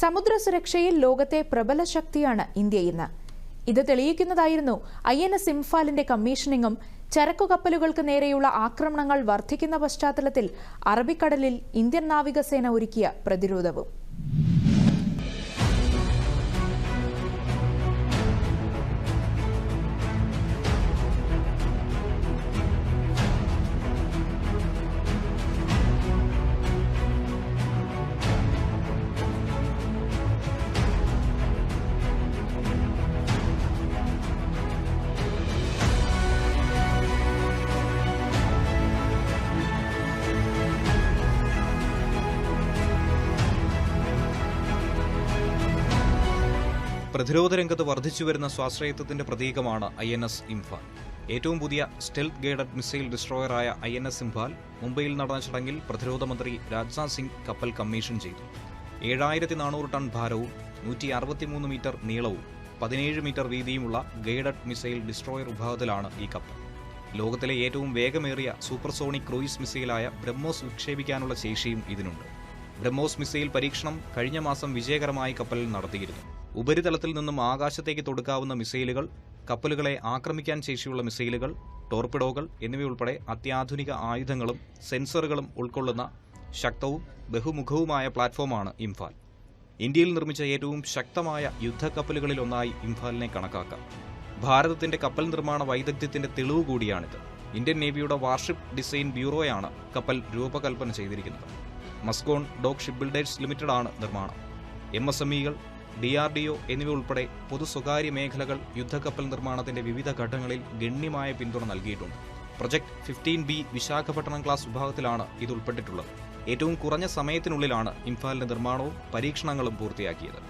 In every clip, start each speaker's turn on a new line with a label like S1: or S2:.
S1: സമുദ്ര സുരക്ഷയിൽ ലോകത്തെ പ്രബല ശക്തിയാണ് ഇന്ത്യ ഇന്ന്. ഇത് തെളിയിക്കുന്നതായിരുന്നു ഐ എൻ എസ് ഇംഫാലിന്റെ കമ്മീഷനിങ്ങും ചരക്കുകപ്പലുകൾക്ക് നേരെയുള്ള ആക്രമണങ്ങൾ വർദ്ധിക്കുന്ന പശ്ചാത്തലത്തിൽ അറബിക്കടലിൽ ഇന്ത്യൻ നാവികസേന ഒരുക്കിയ പ്രതിരോധവും.
S2: പ്രതിരോധ രംഗത്ത് വർദ്ധിച്ചുവരുന്ന സ്വാശ്രയത്വത്തിന്റെ പ്രതീകമാണ് ഐ എൻ എസ് ഇംഫാൽ. ഏറ്റവും പുതിയ സ്റ്റെൽത്ത് ഗൈഡഡ് മിസൈൽ ഡിസ്ട്രോയറായ ഐ എൻ എസ് ഇംഫാൽ മുംബൈയിൽ നടന്ന ചടങ്ങിൽ പ്രതിരോധ മന്ത്രി രാജ്നാഥ് സിംഗ് കപ്പൽ കമ്മീഷൻ ചെയ്തു. ഏഴായിരത്തി നാനൂറ് ടൺ ഭാരവും നൂറ്റി അറുപത്തിമൂന്ന് മീറ്റർ നീളവും പതിനേഴ് മീറ്റർ വീതിയുമുള്ള ഗൈഡഡ് മിസൈൽ ഡിസ്ട്രോയർ വിഭാഗത്തിലാണ് ഈ കപ്പൽ. ലോകത്തിലെ ഏറ്റവും വേഗമേറിയ സൂപ്പർസോണിക് ക്രൂയിസ് മിസൈലായ ബ്രഹ്മോസ് വിക്ഷേപിക്കാനുള്ള ശേഷിയും ഇതിനുണ്ട്. ബ്രഹ്മോസ് മിസൈൽ പരീക്ഷണം കഴിഞ്ഞ മാസം വിജയകരമായി കപ്പലിൽ നടത്തിയിരുന്നു. ഉപരിതലത്തിൽ നിന്നും ആകാശത്തേക്ക് തൊടുക്കാവുന്ന മിസൈലുകൾ കപ്പലുകളെ ആക്രമിക്കാൻ ശേഷിയുള്ള മിസൈലുകൾ ടോർപിഡോകൾ എന്നിവയുൾപ്പെടെ അത്യാധുനിക ആയുധങ്ങളും സെൻസറുകളും ഉൾക്കൊള്ളുന്ന ശക്തവും ബഹുമുഖവുമായ പ്ലാറ്റ്ഫോമാണ് ഇംഫാൽ. ഇന്ത്യയിൽ നിർമ്മിച്ച ഏറ്റവും ശക്തമായ യുദ്ധക്കപ്പലുകളിലൊന്നായി ഇംഫാലിനെ കണക്കാക്കാം. ഭാരതത്തിന്റെ കപ്പൽ നിർമ്മാണ വൈദഗ്ധ്യത്തിന്റെ തെളിവ് കൂടിയാണിത്. ഇന്ത്യൻ നേവിയുടെ വാർഷിപ്പ് ഡിസൈൻ ബ്യൂറോയാണ് കപ്പൽ രൂപകൽപ്പന ചെയ്തിരിക്കുന്നത്. മസ്കോൺ ഡോക് ഷിപ്പ് ബിൽഡേഴ്സ് ലിമിറ്റഡാണ് നിർമ്മാണം. എം എസ് എം ഇകൾ ഡി ആർ ഡി ഒ എന്നിവ ഉൾപ്പെടെ പൊതു സ്വകാര്യ മേഖലകൾ യുദ്ധക്കപ്പൽ നിർമ്മാണത്തിന്റെ വിവിധ ഘട്ടങ്ങളിൽ ഗണ്യമായ പിന്തുണ നൽകിയിട്ടുണ്ട്. Project fifteen B Visakhapatnam class വിഭാഗത്തിലാണ് ഇത് ഉൾപ്പെട്ടിട്ടുള്ളത് ഏറ്റവും കുറഞ്ഞ സമയത്തിനുള്ളിലാണ് ഇംഫാലിന്റെ നിർമ്മാണവും പരീക്ഷണങ്ങളും പൂർത്തിയാക്കിയത്.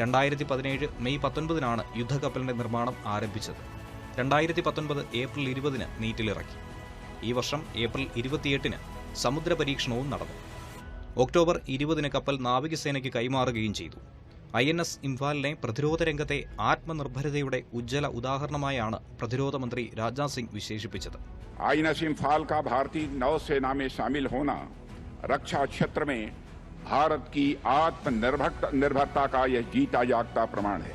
S2: രണ്ടായിരത്തി പതിനേഴ് മെയ് പത്തൊൻപതിനാണ് യുദ്ധക്കപ്പലിന്റെ നിർമ്മാണം ആരംഭിച്ചത്. രണ്ടായിരത്തി പത്തൊൻപത് ഏപ്രിൽ ഇരുപതിന് നീറ്റിലിറക്കി. ഈ വർഷം ഏപ്രിൽ ഇരുപത്തിയെട്ടിന് സമുദ്ര പരീക്ഷണവും നടന്നു. ഒക്ടോബർ ഇരുപതിന് കപ്പൽ നാവികസേനയ്ക്ക് കൈമാറുകയും ചെയ്തു. ഐ എൻ എസ് ഇംഫാലിനെ പ്രതിരോധ രംഗത്തെ ആത്മനിർഭരതയുടെ ഉജ്ജ്വല ഉദാഹരണമായാണ് പ്രതിരോധ മന്ത്രി രാജ്നാഥ് സിംഗ് വിശേഷിപ്പിച്ചത്.
S3: ഐ എൻ എസ് ഇംഫാൽ കാ ഭാരതീയ നൌസേന ഷാമിൽ ശാമിൽ ഹോന രക്ഷാ ക്ഷേത്ര ഭാരത് കി ആത്മനിർഭർത കാ യഹ് ജീതാ ഹൈ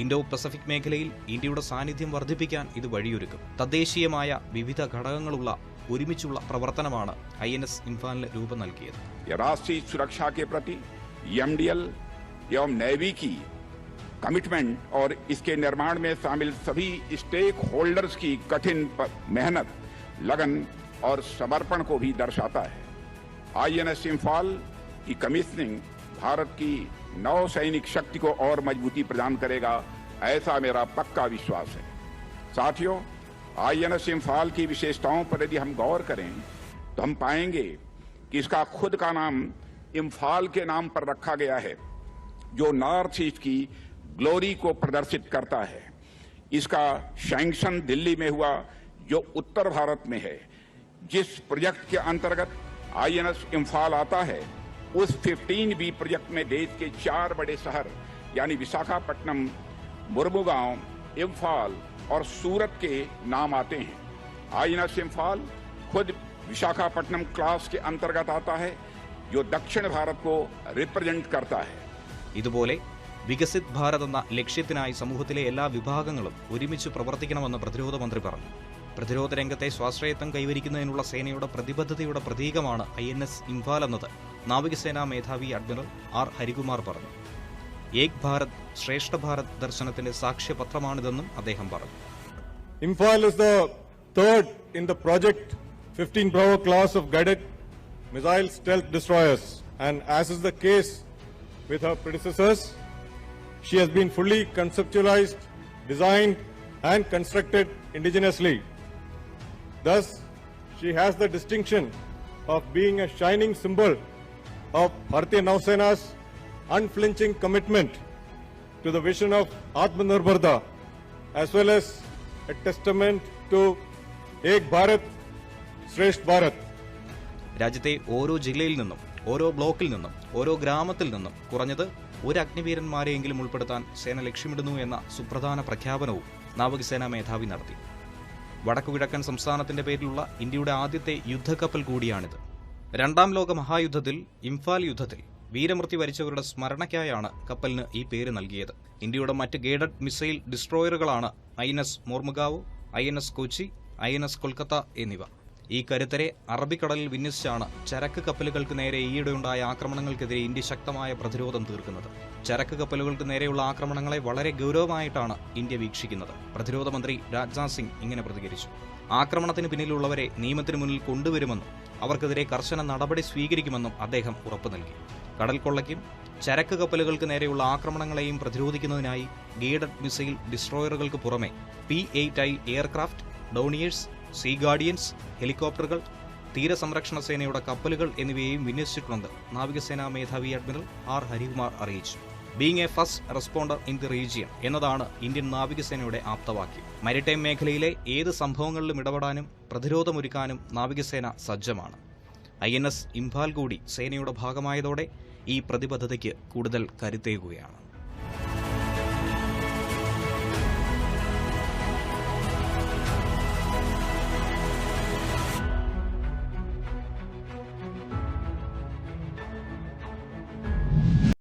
S2: ഇൻഡോ പസഫിക് മേഖലയിൽ ഇന്ത്യയുടെ സാന്നിധ്യം വർദ്ധിപ്പിക്കാൻ ഇത് വഴിയൊരുക്കും. തദ്ദേശീയമായ വിവിധ ഘടകങ്ങളുള്ള ഒരുമിച്ചുള്ള പ്രവർത്തനമാണ് ഐ എൻ എസ് ഇംഫാലിന് രൂപം നൽകിയത്.
S3: രാഷ്ട്രീയ സുരക്ഷാ പ്രതി എം ഡി എൽ एवं नेवी की। कमिटमेंट और इसके निर्माण में शामिल सभी स्टेक होल्डर्स की कठिन मेहनत, लगन और समर्पण को भी दर्शाता है। आईएनएस इम्फाल की कमीशनिंग भारत की नौ सैनिक शक्ति को और मजबूती प्रदान करेगा, ऐसा मेरा पक्का विश्वास है। साथियों आईएनएस इम्फाल की विशेषताओं पर यदि हम गौर करें तो हम पाएँगे कि इसका खुद का नाम इम्फाल के नाम पर रखा गया है। जो नॉर्थ ईस्ट की ग्लोरी को प्रदर्शित करता है, इसका सैंक्शन दिल्ली में हुआ, जो उत्तर भारत में है। जिस प्रोजेक्ट के अंतर्गत आईएनएस इम्फाल आता है, उस 15 बी प्रोजेक्ट में देश के चार बड़े शहर, यानी विशाखापट्टनम मुर्मुगांव इम्फाल और सूरत के नाम आते हैं। आईएनएस इम्फाल खुद विशाखापट्टनम क्लास के अंतर्गत आता है, जो दक्षिण भारत को रिप्रेजेंट करता है।
S2: ഇതുപോലെ വികസിത് ഭാരത് എന്ന ലക്ഷ്യത്തിനായി സമൂഹത്തിലെ എല്ലാ വിഭാഗങ്ങളും ഒരുമിച്ച് പ്രവർത്തിക്കണമെന്ന് പ്രതിരോധ മന്ത്രി പറഞ്ഞു. പ്രതിരോധ രംഗത്തെ സ്വാശ്രയത്വം കൈവരിക്കുന്നതിനുള്ള സേനയുടെ പ്രതിബദ്ധതയുടെ പ്രതീകമാണ് ഐ എൻ എസ് ഇംഫാൽ എന്നത് നാവികസേനാ മേധാവി അഡ്മിറൽ ആർ. ഹരികുമാർ പറഞ്ഞു. ഏക് ഭാരത് ശ്രേഷ്ഠ ഭാരത് ദർശനത്തിന്റെ സാക്ഷ്യപത്രമാണിതെന്നും അദ്ദേഹം പറഞ്ഞു.
S4: Imphal in the project 15 Bravo class of guided missile stealth destroyers. And as is the case with her predecessors, she has been fully conceptualized, designed, and constructed indigenously. Thus, she has the distinction of being a shining symbol of Bharatiya Nausena's unflinching commitment to the vision of Atmanirbharta as well as a testament to Ek Bharat, Shresth Bharat.
S2: രാജ്യത്തെ ഓരോ ജില്ലയിൽ നിന്നും ഓരോ ബ്ലോക്കിൽ നിന്നും ഓരോ ഗ്രാമത്തിൽ നിന്നും കുറഞ്ഞത് ഒരു അഗ്നിവീരന്മാരെയെങ്കിലും ഉൾപ്പെടുത്താൻ സേന ലക്ഷ്യമിടുന്നു എന്ന സുപ്രധാന പ്രഖ്യാപനവും നാവികസേനാ മേധാവി നടത്തി. വടക്കുകിഴക്കൻ സംസ്ഥാനത്തിന്റെ പേരിലുള്ള ഇന്ത്യയുടെ ആദ്യത്തെ യുദ്ധക്കപ്പൽ കൂടിയാണിത്. രണ്ടാം ലോക മഹായുദ്ധത്തിൽ ഇംഫാൽ യുദ്ധത്തിൽ വീരമൃത്യു വരിച്ചവരുടെ സ്മരണയ്ക്കായാണ് കപ്പലിന് ഈ പേര് നൽകിയത്. ഇന്ത്യയുടെ മറ്റ് guided missile ഡിസ്ട്രോയറുകളാണ് I N S Mormugao I N S Kochi I N S Kolkata എന്നിവ. ഈ കരുത്തരെ അറബിക്കടലിൽ വിന്യസിച്ചാണ് ചരക്ക് കപ്പലുകൾക്ക് നേരെ ഈയിടെയുണ്ടായ ആക്രമണങ്ങൾക്കെതിരെ ഇന്ത്യ ശക്തമായ പ്രതിരോധം തീർക്കുന്നത്. ചരക്ക് കപ്പലുകൾക്ക് നേരെയുള്ള ആക്രമണങ്ങളെ വളരെ ഗൗരവമായിട്ടാണ് ഇന്ത്യ വീക്ഷിക്കുന്നത്. പ്രതിരോധ മന്ത്രി രാജ്നാഥ് സിംഗ് ഇങ്ങനെ പ്രതികരിച്ചു. ആക്രമണത്തിന് പിന്നിലുള്ളവരെ നിയമത്തിന് മുന്നിൽ കൊണ്ടുവരുമെന്നും അവർക്കെതിരെ കർശന നടപടി സ്വീകരിക്കുമെന്നും അദ്ദേഹം ഉറപ്പു നൽകി. കടൽ കൊള്ളയ്ക്കും ചരക്ക് കപ്പലുകൾക്ക് നേരെയുള്ള ആക്രമണങ്ങളെയും പ്രതിരോധിക്കുന്നതിനായി ഗീഡഡ് മിസൈൽ ഡിസ്ട്രോയറുകൾക്ക് പുറമെ P eight I aircraft Dorniers sea guardians ഹെലികോപ്റ്ററുകൾ തീരസംരക്ഷണ സേനയുടെ കപ്പലുകൾ എന്നിവയെയും വിന്യസിച്ചിട്ടുണ്ട്. നാവികസേനാ മേധാവി അഡ്മിറൽ ആർ. ഹരികുമാർ അറിയിച്ചു. Being a first responder in the region എന്നതാണ് ഇന്ത്യൻ നാവികസേനയുടെ ആപ്തവാക്യം. മരിടൈം മേഖലയിലെ ഏത് സംഭവങ്ങളിലും ഇടപെടാനും പ്രതിരോധമൊരുക്കാനും നാവികസേന സജ്ജമാണ്. ഐ എൻ എസ് ഇംഫാൽ കൂടി സേനയുടെ ഭാഗമായതോടെ ഈ പ്രതിബദ്ധതയ്ക്ക് കൂടുതൽ കരുത്തേകുകയാണ്.